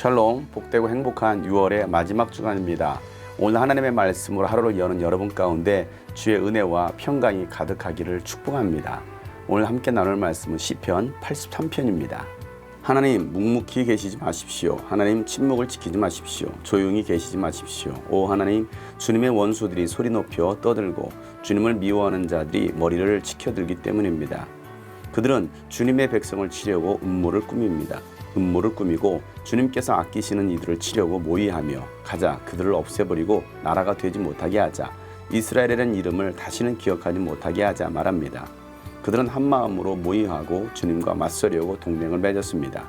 샬롬, 복되고 행복한 6월의 마지막 주간입니다. 오늘 하나님의 말씀으로 하루를 여는 여러분 가운데 주의 은혜와 평강이 가득하기를 축복합니다. 오늘 함께 나눌 말씀은 시편 83편입니다. 하나님 묵묵히 계시지 마십시오. 하나님 침묵을 지키지 마십시오. 조용히 계시지 마십시오. 오 하나님 주님의 원수들이 소리 높여 떠들고 주님을 미워하는 자들이 머리를 치켜들기 때문입니다. 그들은 주님의 백성을 치려고 음모를 꾸밉니다. 음모를 꾸미고 주님께서 아끼시는 이들을 치려고 모의하며 가자 그들을 없애버리고 나라가 되지 못하게 하자 이스라엘이라는 이름을 다시는 기억하지 못하게 하자 말합니다. 그들은 한 마음으로 모의하고 주님과 맞서려고 동맹을 맺었습니다.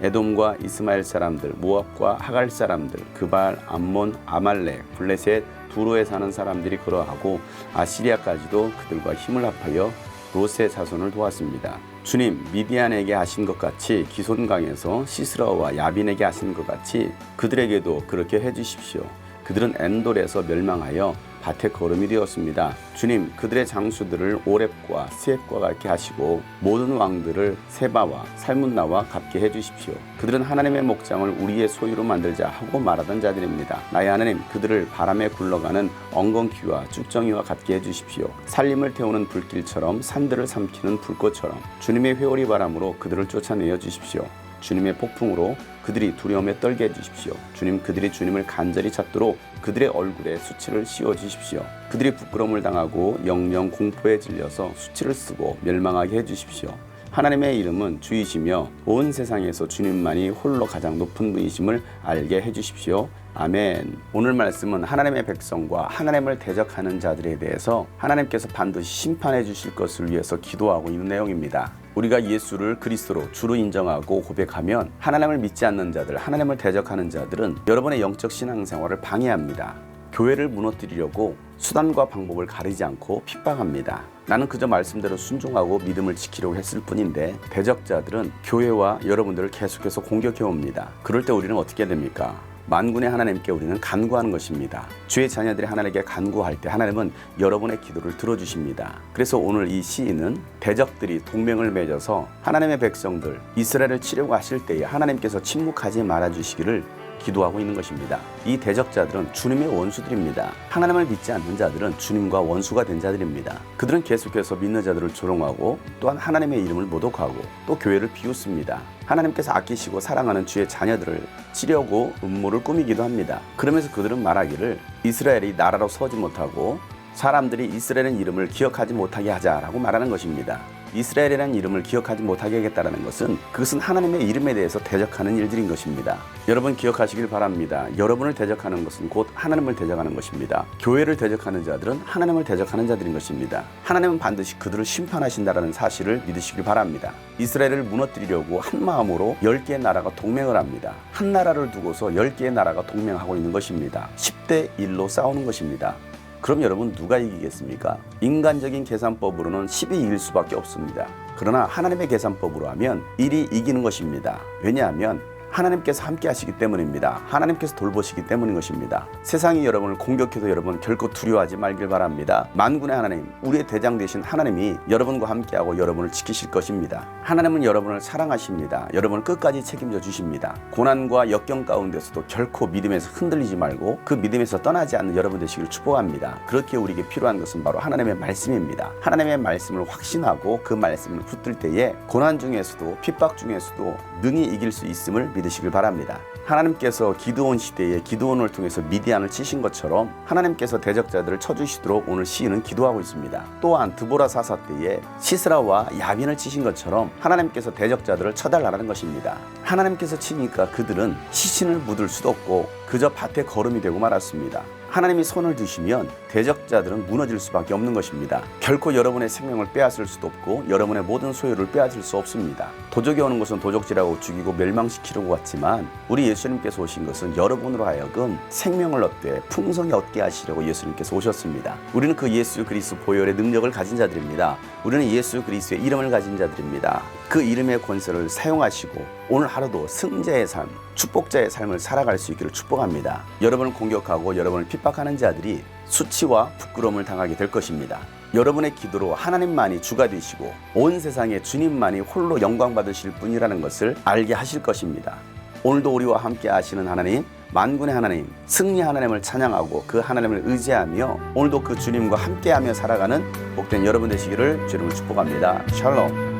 에돔과 이스마엘 사람들, 모압과 하갈 사람들, 그발, 암몬, 아말렉, 블레셋, 두로에 사는 사람들이 그러하고 아시리아까지도 그들과 힘을 합하여 롯의 자손을 도왔습니다. 주님 미디안에게 하신 것 같이 기손강에서 시스라와 야빈에게 하신 것 같이 그들에게도 그렇게 해 주십시오. 그들은 엔돌에서 멸망하여 밭에 거름이 되었습니다. 주님, 그들의 장수들을 오렙과 스엡과 같게 하시고 모든 왕들을 세바와 살문나와 같게 해주십시오. 그들은 하나님의 목장을 우리의 소유로 만들자 하고 말하던 자들입니다. 나의 하나님, 그들을 바람에 굴러가는 엉겅퀴와 쭉정이와 같게 해주십시오. 살림을 태우는 불길처럼 산들을 삼키는 불꽃처럼 주님의 회오리 바람으로 그들을 쫓아내어 주십시오. 주님의 폭풍으로 그들이 두려움에 떨게 해주십시오. 주님 그들이 주님을 간절히 찾도록 그들의 얼굴에 수치를 씌워 주십시오. 그들이 부끄러움을 당하고 영영 공포에 질려서 수치를 쓰고 멸망하게 해주십시오. 하나님의 이름은 주이시며 온 세상에서 주님만이 홀로 가장 높은 분이심을 알게 해주십시오. 아멘. 오늘 말씀은 하나님의 백성과 하나님을 대적하는 자들에 대해서 하나님께서 반드시 심판해 주실 것을 위해서 기도하고 있는 내용입니다. 우리가 예수를 그리스도로 주로 인정하고 고백하면 하나님을 믿지 않는 자들, 하나님을 대적하는 자들은 여러분의 영적 신앙생활을 방해합니다. 교회를 무너뜨리려고 수단과 방법을 가리지 않고 핍박합니다. 나는 그저 말씀대로 순종하고 믿음을 지키려고 했을 뿐인데 대적자들은 교회와 여러분들을 계속해서 공격해 옵니다. 그럴 때 우리는 어떻게 됩니까? 만군의 하나님께 우리는 간구하는 것입니다. 주의 자녀들이 하나님께 간구할 때 하나님은 여러분의 기도를 들어주십니다. 그래서 오늘 이 시인은 대적들이 동맹을 맺어서 하나님의 백성들 이스라엘을 치려고 하실 때에 하나님께서 침묵하지 말아 주시기를 기도하고 있는 것입니다. 이 대적자들은 주님의 원수들입니다. 하나님을 믿지 않는 자들은 주님과 원수가 된 자들입니다. 그들은 계속해서 믿는 자들을 조롱하고 또한 하나님의 이름을 모독하고 또 교회를 비웃습니다. 하나님께서 아끼시고 사랑하는 주의 자녀들을 치려고 음모를 꾸미기도 합니다. 그러면서 그들은 말하기를 이스라엘이 나라로 서지 못하고 사람들이 이스라엘의 이름을 기억하지 못하게 하자라고 말하는 것입니다. 이스라엘이라는 이름을 기억하지 못하게 하겠다는 것은 그것은 하나님의 이름에 대해서 대적하는 일들인 것입니다. 여러분 기억하시길 바랍니다. 여러분을 대적하는 것은 곧 하나님을 대적하는 것입니다. 교회를 대적하는 자들은 하나님을 대적하는 자들인 것입니다. 하나님은 반드시 그들을 심판하신다라는 사실을 믿으시길 바랍니다. 이스라엘을 무너뜨리려고 한 마음으로 열 개의 나라가 동맹을 합니다. 한 나라를 두고서 열 개의 나라가 동맹하고 있는 것입니다. 10대 1로 싸우는 것입니다. 그럼 여러분 누가 이기겠습니까? 인간적인 계산법으로는 10이 이길 수밖에 없습니다. 그러나 하나님의 계산법으로 하면 1이 이기는 것입니다. 왜냐하면 하나님께서 함께 하시기 때문입니다. 하나님께서 돌보시기 때문인 것입니다. 세상이 여러분을 공격해도 여러분 결코 두려워하지 말길 바랍니다. 만군의 하나님, 우리의 대장 되신 하나님이 여러분과 함께하고 여러분을 지키실 것입니다. 하나님은 여러분을 사랑하십니다. 여러분을 끝까지 책임져 주십니다. 고난과 역경 가운데서도 결코 믿음에서 흔들리지 말고 그 믿음에서 떠나지 않는 여러분 되시길 축복합니다. 그렇게 우리에게 필요한 것은 바로 하나님의 말씀입니다. 하나님의 말씀을 확신하고 그 말씀을 붙들 때에 고난 중에서도 핍박 중에서도 능히 이길 수 있음을 믿 으시길 바랍니다. 하나님께서 기드온 시대에 기드온을 통해서 미디안을 치신 것처럼 하나님께서 대적자들을 쳐주시도록 오늘 시인은 기도하고 있습니다. 또한 드보라 사사 때에 시스라와 야빈을 치신 것처럼 하나님께서 대적자들을 쳐달라는 것입니다. 하나님께서 치니까 그들은 시신을 묻을 수도 없고 그저 밭에 거름이 되고 말았습니다. 하나님이 손을 드시면 대적자들은 무너질 수밖에 없는 것입니다. 결코 여러분의 생명을 빼앗을 수도 없고 여러분의 모든 소유를 빼앗을 수 없습니다. 도적이 오는 것은 도적질하고 죽이고 멸망시키려고 왔지만 우리 예수님께서 오신 것은 여러분으로 하여금 생명을 얻되 풍성히 얻게 하시려고 예수님께서 오셨습니다. 우리는 그 예수 그리스도 보혈의 능력을 가진 자들입니다. 우리는 예수 그리스도의 이름을 가진 자들입니다. 그 이름의 권세를 사용하시고 오늘 하루도 승자의 삶, 축복자의 삶을 살아갈 수 있기를 축복합니다. 여러분을 공격하고 여러분을 핍박하는 자들이 수치와 부끄러움을 당하게 될 것입니다. 여러분의 기도로 하나님만이 주가 되시고 온 세상에 주님만이 홀로 영광 받으실 분이라는 것을 알게 하실 것입니다. 오늘도 우리와 함께 하시는 하나님, 만군의 하나님, 승리 하나님을 찬양하고 그 하나님을 의지하며 오늘도 그 주님과 함께하며 살아가는 복된 여러분 되시기를 주님을 축복합니다. 샬롬.